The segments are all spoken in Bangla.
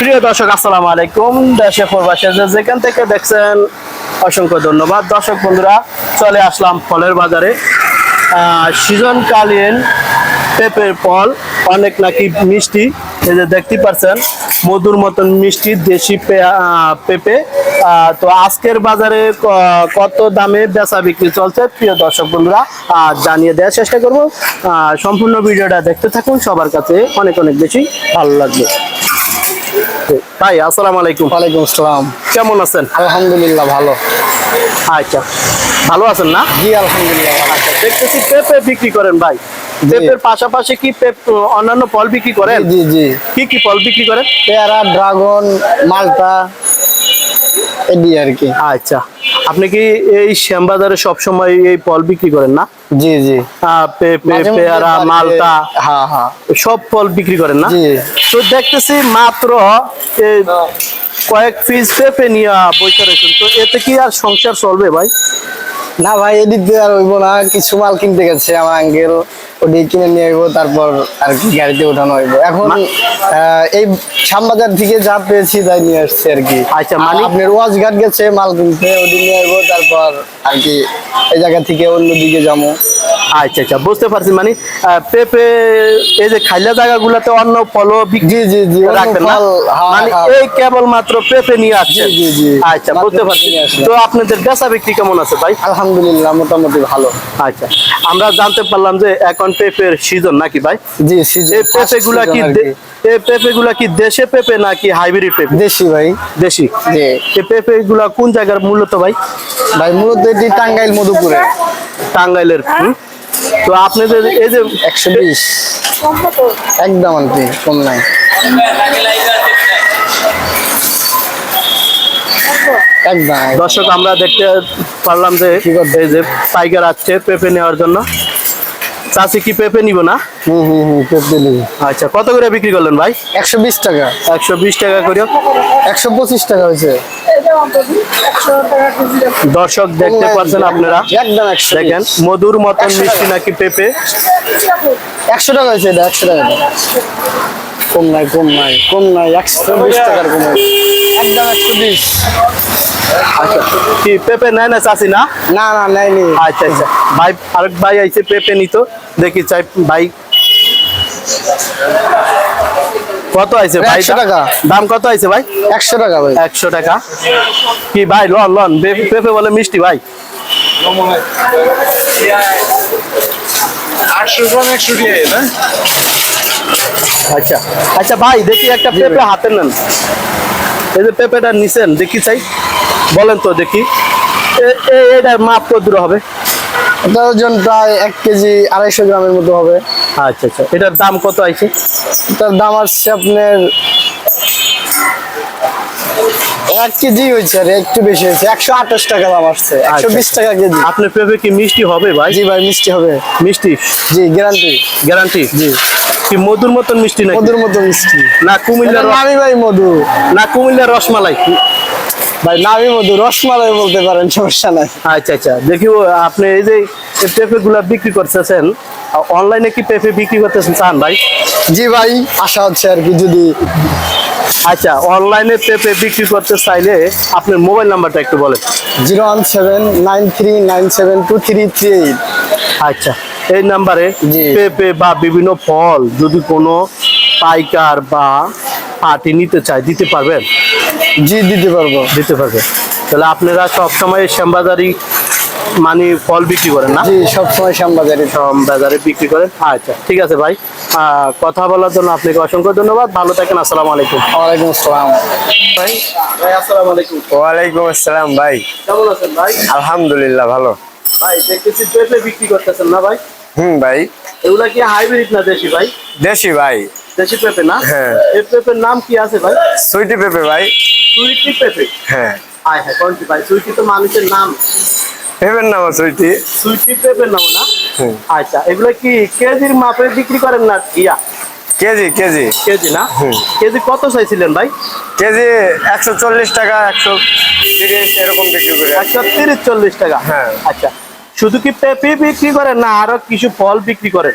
প্রিয় দর্শক, আসসালামু আলাইকুম। দেশে প্রবাসে যেখান থেকে দেখছেন, অসংখ্য ধন্যবাদ। দর্শক বন্ধুরা, চলে আসলাম ফলের বাজারে। সিজনকালীন পেঁপের ফল, অনেক নাকি মিষ্টি। এই যে দেখতে পাচ্ছেন মধুর মতন মিষ্টি দেশি পেঁপে। তো আজকের বাজারে কত দামে বেচা বিক্রি চলছে? প্রিয় দর্শক বন্ধুরা জানিয়ে দেওয়ার চেষ্টা করব। সম্পূর্ণ ভিডিওটা দেখতে থাকুন। সবার কাছে অনেক অনেক বেশি ভালো লাগবে। ভাই আসসালামু আলাইকুম। ওয়ালাইকুম আসসালাম। কেমন আছেন? আলহামদুলিল্লাহ ভালো। আচ্ছা ভালো আছেন না? জি আলহামদুলিল্লাহ আচ্ছা দেখতেছি পেঁপে বিক্রি করেন ভাই। পেঁপের পাশাপাশি কি পেপ- অন্যান্য ফল বিক্রি করেন? জি জি কি কি ফল বিক্রি করেন? পেয়ারা ড্রাগন মালটা এডি আর কি। আচ্ছা। আপনি কি এই শ্যামবাজারে সবসময় এই ফল বিক্রি করেন না? জি জি। পেয়ারা মালটা হ্যাঁ হ্যাঁ সব ফল বিক্রি করেন না? তো দেখতেছি মাত্র কয়েক পিস পেঁপে নিয়ে বসে রয়েছেন। তো এতে কি আর সংসার চলবে ভাই? না ভাই এদিক দিয়ে আর হইবো না। কিছু মাল কিনতে গেছে আমার আঙ্কেল ওটি কিনে নিয়ে আইবো তারপর আর কি গাড়িতে ওঠানো হইবো। এখন এই শ্যামবাজার থেকে যা পেয়েছি তাই নিয়ে আসছি আর কি। আচ্ছা, মানে- আপনার ওয়াজ ঘাট গেছে মাল কিনতে ওটি নিয়ে আইবো তারপর আর কি এই জায়গা থেকে অন্য দিকে যাব। আচ্ছা আচ্ছা বুঝতে পারছি মানে পেঁপে এই যে খাইলা জায়গাগুলোতে অন্য ফলও বিক্রি জি জি জি অন্য রাখবেন না? হ্যাঁ, মানে। এই কেবল মাত্র পেঁপে নিয়ে আসছেন জি, জি, জি। আচ্ছা বুঝতে পারছি। তো আপনাদের বেচা বিক্রি কেমন আছে ভাই? আলহামদুলিল্লাহ মোটামুটি ভালো। আচ্ছা আমরা জানতে পারলাম যে এখন পেঁপের সিজন নাকি ভাই? জি season, এই first পেঁপে গুলা কি এই পেঁপেগুলা কি দেশে পেঁপে নাকি হাইব্রিড পেঁপে? দেশি ভাই। দেশি? জি। এই পেঁপেগুলা কোন জায়গার মূলত ভাই? ভাই মূলত এটি টাঙ্গাইল মধুপুরে টাঙ্গাইলের? তো আপনাদের এই যে একশো বিশ। একদম আর কি কম নাই। একদম। দর্শক আমরা দেখতে পারলাম যে টাইগার আসছে পেঁপে নেওয়ার জন্য। চাষি কি পেঁপে নিব না? হুম হুম হুম পেঁপে নিবি। আচ্ছা কত করে বিক্রি করলেন ভাই? একশো বিশ টাকা। একশো বিশ টাকা করে একশো পঁচিশ টাকা হয়েছে। দর্শক দেখতে পাচ্ছেন আপনারা। দেখেন মধুর মতন মিষ্টি নাকি পেঁপে? একশো টাকা হয়েছে এটা একশো টাকা। কম নাই কম নাই কম নাই একশো বিশ টাকার কম একদম একশো বিশ। আচ্ছা কি পেঁপে নেয় না চাষি না? না না নেয়নি। আচ্ছা আচ্ছা। ভাই আরেক ভাই আইছে পেঁপে নিত। দেখি চাই ভাই। কত আইছে ভাই? টাকা। দাম কত আইছে ভাই? একশো টাকা ভাই। একশো টাকা। কি ভাই লন লন। পেঁপে বলে মিষ্টি ভাই। না আচ্ছা। আচ্ছা ভাই দেখি একটা পেঁপে হাতে নেন। এই যে পেঁপেটা নিছেন দেখি চাই। বলেন তো দেখি। এটার মাপ কত দূর হবে? ওজন প্রায় এক কেজি আড়াইশো গ্রামের মতো হবে। আচ্ছা আচ্ছা। এটার দাম কত তার দাম আসছে আপনার এক কেজি হয়েছে আর একটু বেশি হয়েছে। একশো আঠাশ টাকা দাম আসছে একশো বিশ টাকা কেজি। আপনার পেঁপে কি মিষ্টি হবে ভাই? জি ভাই মিষ্টি হবে। মিষ্টি? জি গ্যারান্টি। গ্যারান্টি? জি। কি মধুর মতন মিষ্টি নাকি? মধুর মতো মিষ্টি। না কুমিল্লার ভাই মধু। না কুমিল্লার রসমালাই। ভাই নামি মধু রসমালাই বলতে পারেন সমস্যা নাই। আচ্ছা আচ্ছা। দেখি আপনি এই যে পেঁপে গুলা বিক্রি করতেছেন অনলাইনে কি পেঁপে বিক্রি করতেছেন চান ভাই? জি ভাই আশা হচ্ছে আর কি যদি আচ্ছা অনলাইনে পেঁপে বিক্রি করতে চাইলে আপনার মোবাইল নাম্বারটা একটু বলেন। Zero one seven nine three nine seven two three three eight. আচ্ছা এই নাম্বারে। পেঁপে বা বিভিন্ন ফল যদি কোনো পাইকার বা পার্টি নিতে চায় দিতে পারবেন? জি দিতে পারব। দিতে পারবে। তাহলে আপনারা সবসময় শ্যামবাজারি মানে ফল বিক্রি করেন না? জি সবসময় শ্যামবাজারে। সব বাজারে বিক্রি করেন? আচ্ছা ঠিক আছে ভাই। কথা বলার জন্য আপনাকে অসংখ্য ধন্যবাদ। ভালো থাকেন আসসালামু আলাইকুম। ওয়ালাইকুম আসসালাম। ভাই ভাই আসসালামু আলাইকুম। ওয়ালাইকুম আসসালাম ভাই। কেমন আছেন ভাই? আলহামদুলিল্লাহ ভালো। ভাই দেখতেছি পেঁপে বিক্রি করতেছেন না ভাই? হুম ভাই। এগুলা কি হাইব্রিড না দেশি ভাই? দেশি ভাই। দেশি পেঁপে না? হ্যাঁ। এই পেঁপের নাম কি আছে ভাই? সুইটি পেঁপে ভাই। সুইটি পেঁপে? হ্যাঁ। হ্যাঁ হ্যাঁ কোনটি ভাই? সুইটি তো মানুষের নাম। পেঁপের নাম সুইটি। সুইটি পেঁপের নাম না? আচ্ছা এগুলো কি কেজির মাপে বিক্রি করেন না? Yeah. K G K G. K G না। কেজি কত চাইছিলেন ভাই? কেজি একশো চল্লিশ টাকা একশো তিরিশ এরকম বিক্রি করে একশো তিরিশ চল্লিশ টাকা? হ্যাঁ। আচ্ছা শুধু কি পেঁপে বিক্রি করেন না আরও কিছু ফল বিক্রি করেন?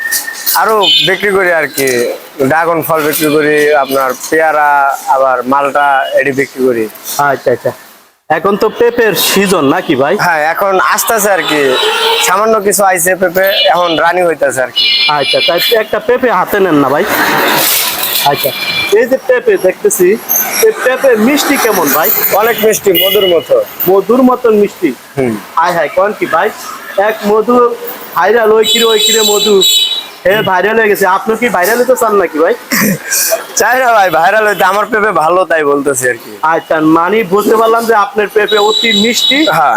আরও বিক্রি করি আর কি। ড্রাগন ফল বিক্রি করি আপনার পেয়ারা আবার মালটা এটি বিক্রি করি। আচ্ছা আচ্ছা। এখন তো পেঁপের সিজন নাকি ভাই? হ্যাঁ এখন আসতেছে আর কি। সামান্য কিছু আইছে পেঁপে এখন রানি হইতাছে আর কি। আচ্ছা তাই একটা পেঁপে হাতে নেন না ভাই। আচ্ছা এই যে পেঁপে দেখতেছি এই পেঁপে মিষ্টি কেমন ভাই? অনেক মিষ্টি মধুর মতো। মধুর মতন মিষ্টি। হুম। হাই হাই কোন কি ভাই? এক মধু ভাইরাল ওই কিরে ওই কিরে মধু। এ ভাইরাল হয়ে গেছে। আপনি কি ভাইরাল হতে চান নাকি ভাই? চাই না ভাই ভাইরাল হইতে আমার পেঁপে ভালো তাই বলতেছি আর কি। আচ্ছা মানে বুঝতে পারলাম যে আপনার পেঁপে অতি মিষ্টি হ্যাঁ।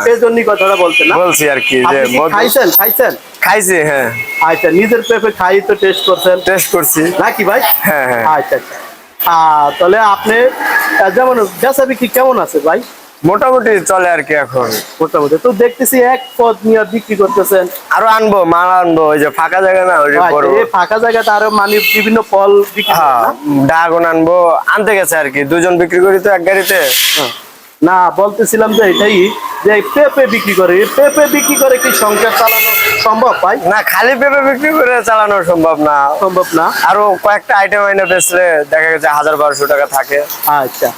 কথাটা বলছেন না? বলছি আর কি যে খাইছেন? খাইছেন? খাইছি হ্যাঁ। আচ্ছা নিজের পেঁপে খাই তো টেস্ট করছেন? টেস্ট করছি। নাকি ভাই? হ্যাঁ, হ্যাঁ। আচ্ছা আচ্ছা। তাহলে আপনি যেমন বেচা বিক্রি কেমন আছে ভাই? মোটামুটি চলে আর কি এখন। মোটামুটি। তো দেখতেছি এক পদ নিয়ে বিক্রি করতেছেন। আরও আনব মাল আনব ওই যে ফাঁকা জায়গা না ওই যে আচ্ছা, ফাঁকা জায়গাতে আরও মানে বিভিন্ন ফল হ্যাঁ না? ড্রাগন আনব আনতে গেছে আর কি। দুজন বিক্রি করি তো এক গাড়িতে? হ্যাঁ। না বলতেছিলাম যে এটাই যে পেঁপে বিক্রি করে। পেঁপে বিক্রি করে কি সংসার চালানো সম্ভব ভাই? না খালি পেঁপে বিক্রি করে চালানো সম্ভব না। সম্ভব না। আরও কয়েকটা আইটেম আইনে বেচলে দেখা গেছে হাজার বারোশো টাকা থাকে। আচ্ছা।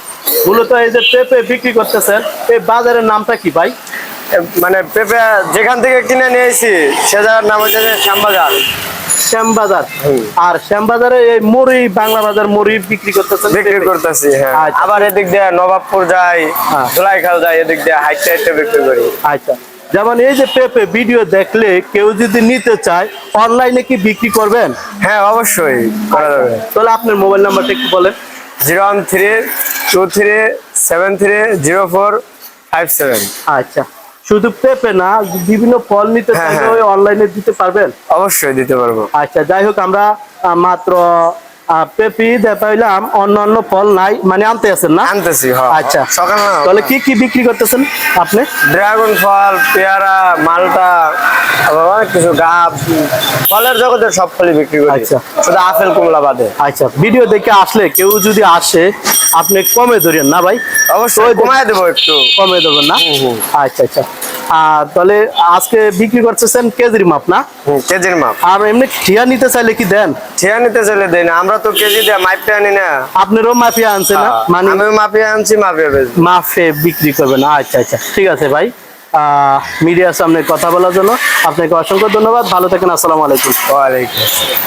মূলত এই যে পেঁপে বিক্রি করতেছেন এই বাজারের নামটা কি ভাই? মানে পেঁপে যেখান থেকে কিনে নিয়ে এসেছি সে জায়গার নাম হচ্ছে শ্যামবাজার। শ্যামবাজার। আর শ্যামবাজারে এই মুড়ি বাংলা বাজার মুড়ি বিক্রি করতেছেন বিক্রি। করতেছি হ্যাঁ। আচ্ছা। আবার এদিক দিয়ে নবাবপুর যাই হ্যাঁ। ধুলাইখাল যাই এদিক দিয়ে হাইটে হাইটে বিক্রি করি। আচ্ছা। যেমন এই যে পেঁপে ভিডিও দেখলে কেউ যদি নিতে চায় অনলাইনে কি বিক্রি করবেন? হ্যাঁ অবশ্যই করা যাবে। তাহলে আপনার মোবাইল নাম্বারটা একটু বলেন। Zero one three two three seven three zero four five seven আচ্ছা। শুধু পেঁপে না বিভিন্ন ফল নিতে হ্যাঁ, চাইলে হ্যাঁ। অনলাইনে দিতে পারবেন? অবশ্যই দিতে পারব। আচ্ছা যাই হোক আমরা মাত্র পেঁপি ফল নাই মানে আনতে আছেন না? আনতেছি আচ্ছা। সকাল তাহলে কি কি বিক্রি করতেছেন আপনি? ড্রাগন ফল পেয়ারা মালটা অনেক কিছু গাব ফলের জগতে সব ফলই বিক্রি করি। আচ্ছা। শুধু আপেল কমলা বাদে। আচ্ছা ভিডিও দেখে আসলে কেউ যদি আসে আপনি কমে ধরেন না ভাই? অবশ্যই কমায় দেবো একটু। কমে দেবেন না। আচ্ছা আচ্ছা। আর তাহলে আজকে বিক্রি করতেছেন কেজির মাপ না? কেজির মাপ। আর এমনি ঠিয়া নিতে চাইলে কি দেন? ঠিয়া নিতে চলে দেয় না আমরা তো কেজি দিয়ে মাইপে আনি না। আপনারও মাফিয়া আনছে না? মানে আমি মাপিয়ে আনছি বেচবো। মাফে বিক্রি করবেন। আচ্ছা আচ্ছা ঠিক আছে ভাই। মিডিয়ার সামনে কথা বলার জন্য আপনাকে অসংখ্য ধন্যবাদ। ভালো থাকেন আসসালামু আলাইকুম। ওয়ালাইকুম আসসালাম।